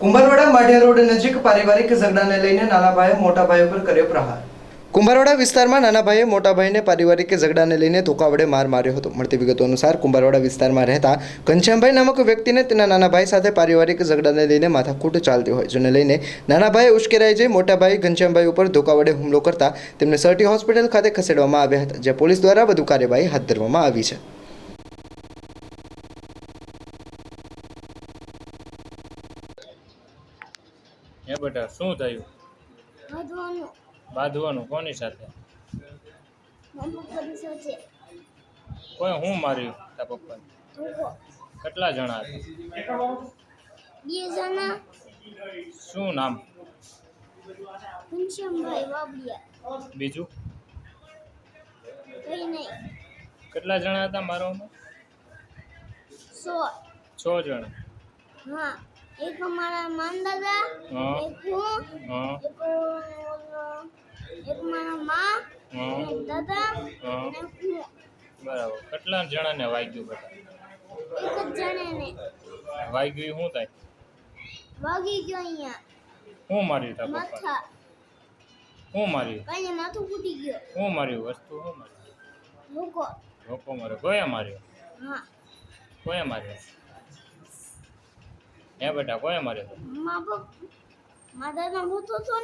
Kumbharwada Madhiya road નજીક પારિવારિક ઝઘડાને લઈને નાના ભાઈએ મોટા ભાઈ ઉપર કર્યો પ્રહાર. કુંભારવાડા વિસ્તારમાં નાના ભાઈએ મોટા ભાઈને પારિવારિક ઝઘડાને લઈને ધોકા વડે માર માર્યો હતો. મળતી વિગતો અનુસાર કુંભારવાડા વિસ્તારમાં રહેતા ઘનશ્યામભાઈ નામક વ્યક્તિને તેના નાના ભાઈ સાથે પારિવારિક ઝઘડાને લઈને માથાકૂટ ચાલતી હોય, જેને લઈને નાના ભાઈએ ઉશ્કેરાઈ જઈ મોટા ભાઈ ઘનશ્યામભાઈ ઉપર ધોકા વડે હુમલો કરતા તેમને સરટી હોસ્પિટલ ખાતે ખસેડવામાં આવ્યા હતા, જ્યાં પોલીસ દ્વારા વધુ કાર્યવાહી હાથ ધરવામાં આવી છે. હે બેટા શું થયું? બાંધવાનું. બાંધવાનું કોની સાથે? કોઈ હું માર્યું તા પપ્પા. કેટલા જણા હતા? બે જણા. શું નામ? ઘનશ્યામભાઈ વાબડિયા. બીજું? કઈ નહીં. કેટલા જણા હતા મારો સો. છ જણા. હા. એક મારા મામ દાદા એક હું. એક એક મારા માં હા. એક દાદા હા. અને હું બરાબર. કેટલા જણાને વાગ્યું બેટા એક જ જણાને. વાગ્યું શું થાય? વાગી ગયો અહીંયા. શું માર્યું તા પપ્પા હું માર્યું? ભાઈને માથું ફૂટી ગયો. હું માર્યું? વસ્તુ હું માર્યું? લોકો લોકો માર્યો. કોયા માર્યો? હા. કોયા માર્યો? હે બેટા કોયા માર્યો મા બાપ મારા હું તો તો